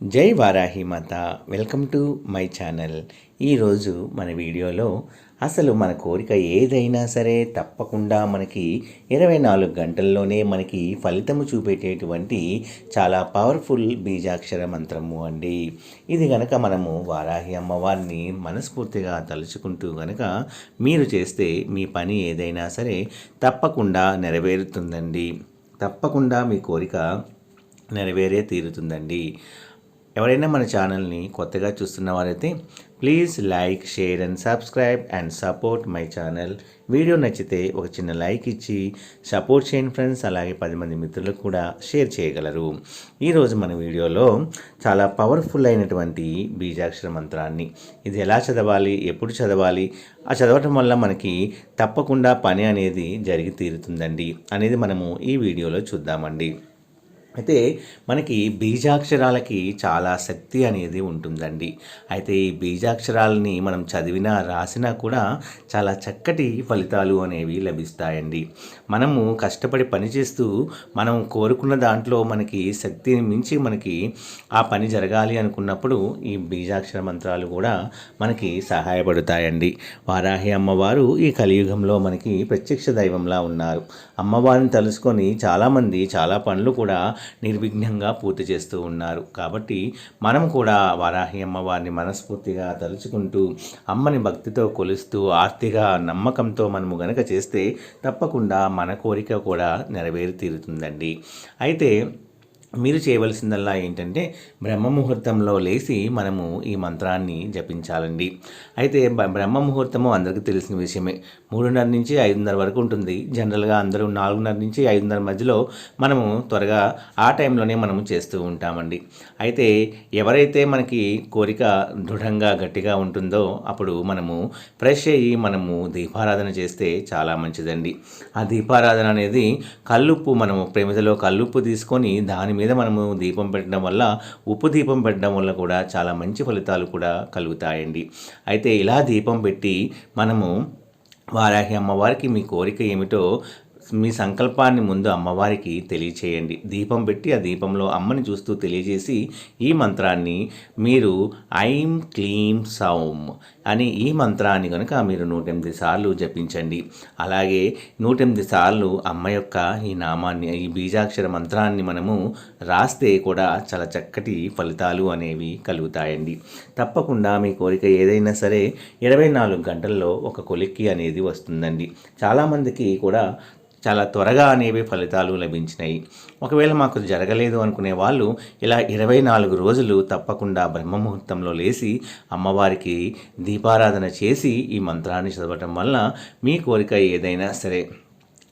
జై వారాహి మాత. Welcome to my channel. ఈరోజు మన వీడియోలో అసలు మన కోరిక ఏదైనా సరే తప్పకుండా మనకి ఇరవై నాలుగు గంటల్లోనే మనకి ఫలితము చూపెట్టేటువంటి చాలా పవర్ఫుల్ బీజాక్షర మంత్రము అండి. ఇది గనక మనము వారాహి అమ్మవారిని మనస్ఫూర్తిగా తలుచుకుంటూ గనక మీరు చేస్తే మీ పని ఏదైనా సరే తప్పకుండా నెరవేరుతుందండి. తప్పకుండా మీ కోరిక నెరవేరే తీరుతుందండి. ఎవరైనా మన ఛానల్ని కొత్తగా చూస్తున్న వారైతే please like share and subscribe and support my channel. Video నచ్చితే ఒక చిన్న లైక్ ఇచ్చి సపోర్ట్ చేయండి ఫ్రెండ్స్. అలాగే పది మంది మిత్రులకు కూడా షేర్ చేయగలరు. ఈరోజు మన వీడియోలో చాలా పవర్ఫుల్ అయినటువంటి బీజాక్షర మంత్రాన్ని. ఇది ఎలా చదవాలి? ఎప్పుడు చదవాలి? ఆ చదవటం వల్ల మనకి తప్పకుండా పని అనేది జరిగి తీరుతుందండి అనేది మనము ఈ వీడియోలో చూద్దామండి. అయితే మనకి బీజాక్షరాలకి చాలా శక్తి అనేది ఉంటుందండి. అయితే ఈ బీజాక్షరాలని మనం చదివినా రాసినా కూడా చాలా చక్కటి ఫలితాలు అనేవి లభిస్తాయండి. మనము కష్టపడి పనిచేస్తూ మనం కోరుకున్న దాంట్లో మనకి శక్తిని మించి మనకి ఆ పని జరగాలి అనుకున్నప్పుడు ఈ బీజాక్షర మంత్రాలు కూడా మనకి సహాయపడతాయండి. వారాహి అమ్మవారు ఈ కలియుగంలో మనకి ప్రత్యక్ష దైవంలా ఉన్నారు. అమ్మవారిని తలుసుకొని చాలామంది చాలా పనులు కూడా నిర్విఘ్నంగా పూర్తి చేస్తూ ఉన్నారు. కాబట్టి మనం కూడా వారాహి అమ్మవారిని మనస్ఫూర్తిగా తలుచుకుంటూ అమ్మని భక్తితో కొలుస్తూ ఆర్తిగా నమ్మకంతో మనము గనక చేస్తే తప్పకుండా మన కోరిక కూడా నెరవేరి తీరుతుందండి. అయితే మీరు చేయవలసిందల్లా ఏంటంటే బ్రహ్మ ముహూర్తంలో లేచి మనము ఈ మంత్రాన్ని జపించాలండి. అయితే బ్రహ్మ ముహూర్తము అందరికీ తెలిసిన విషయమే. మూడున్నర నుంచి ఐదున్నర వరకు ఉంటుంది. జనరల్గా అందరూ నాలుగున్నర నుంచి ఐదున్నర మధ్యలో మనము త్వరగా ఆ టైంలోనే మనము చేస్తూ ఉంటామండి. అయితే ఎవరైతే మనకి కోరిక దృఢంగా గట్టిగా ఉంటుందో అప్పుడు మనము ఫ్రెష్ అయ్యి మనము దీపారాధన చేస్తే చాలా మంచిదండి. ఆ దీపారాధన అనేది కల్లుప్పు మనము ప్రేమిదలో కల్లుప్పు తీసుకొని దాని మీద మనము దీపం పెట్టడం వల్ల ఉప్పు దీపం పెట్టడం వల్ల కూడా చాలా మంచి ఫలితాలు కూడా కలుగుతాయండి. అయితే ఇలా దీపం పెట్టి మనము వారాహి అమ్మవారికి మీ కోరిక ఏమిటో మీ సంకల్పాన్ని ముందు అమ్మవారికి తెలియచేయండి. దీపం పెట్టి ఆ దీపంలో అమ్మని చూస్తూ తెలియజేసి ఈ మంత్రాన్ని మీరు ఐం క్లీం సౌమ్ అని ఈ మంత్రాన్ని కనుక మీరు నూటెనిమిది సార్లు జపించండి. అలాగే నూటెనిమిది సార్లు అమ్మ యొక్క ఈ నామాన్ని ఈ బీజాక్షర మంత్రాన్ని మనము రాస్తే కూడా చాలా చక్కటి ఫలితాలు అనేవి కలుగుతాయండి. తప్పకుండా మీ కోరిక ఏదైనా సరే ఇరవై నాలుగు గంటల్లో ఒక కొలిక్కి అనేది వస్తుందండి. చాలామందికి కూడా చాలా త్వరగా అనేవి ఫలితాలు లభించినాయి. ఒకవేళ మాకు జరగలేదు అనుకునే వాళ్ళు ఇలా ఇరవై నాలుగు రోజులు తప్పకుండా బ్రహ్మముహూర్తంలో లేచి అమ్మవారికి దీపారాధన చేసి ఈ మంత్రాన్ని చదవటం వల్ల మీ కోరిక ఏదైనా సరే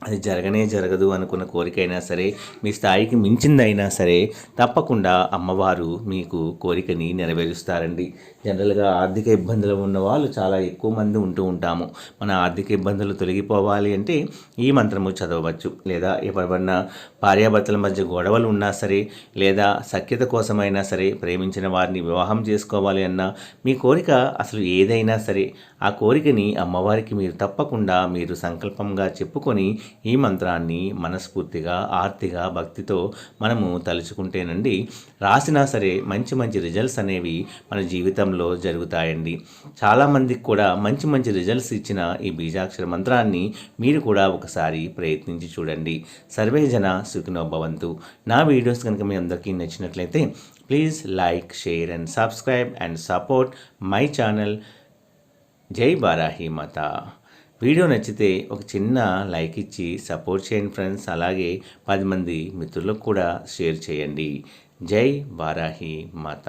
అది జరగనే జరగదు అనుకున్న కోరికైనా సరే మీ స్థాయికి మించిందైనా సరే తప్పకుండా అమ్మవారు మీకు కోరికని నెరవేరుస్తారండి. జనరల్గా ఆర్థిక ఇబ్బందులు ఉన్న వాళ్ళు చాలా ఎక్కువ మంది ఉంటూ ఉంటాము. మన ఆర్థిక ఇబ్బందులు తొలగిపోవాలి అంటే ఈ మంత్రము చదవవచ్చు. లేదా ఎవరివన్నా భార్యాభర్తల మధ్య గొడవలు ఉన్నా సరే లేదా సఖ్యత కోసమైనా సరే ప్రేమించిన వారిని వివాహం చేసుకోవాలి అన్నా మీ కోరిక అసలు ఏదైనా సరే ఆ కోరికని అమ్మవారికి మీరు తప్పకుండా మీరు సంకల్పంగా చెప్పుకొని ఈ మంత్రాన్ని మనస్ఫూర్తిగా ఆర్తిగా భక్తితో మనము తలుచుకుంటేనండి రాసినా సరే మంచి మంచి రిజల్ట్స్ అనేవి మన జీవితంలో జరుగుతాయండి. చాలామందికి కూడా మంచి మంచి రిజల్ట్స్ ఇచ్చిన ఈ బీజాక్షర మంత్రాన్ని మీరు కూడా ఒకసారి ప్రయత్నించి చూడండి. సర్వే జన సుఖినోభవంతు నా వీడియోస్ కనుక మీ అందరికీ నచ్చినట్లయితే please like share and subscribe and support my channel. జై బారాహి మాత. వీడియో నచ్చితే ఒక చిన్న లైక్ ఇచ్చి సపోర్ట్ చేయండి ఫ్రెండ్స్. అలాగే పది మంది మిత్రులకు కూడా షేర్ చేయండి. జై వారాహి మాత.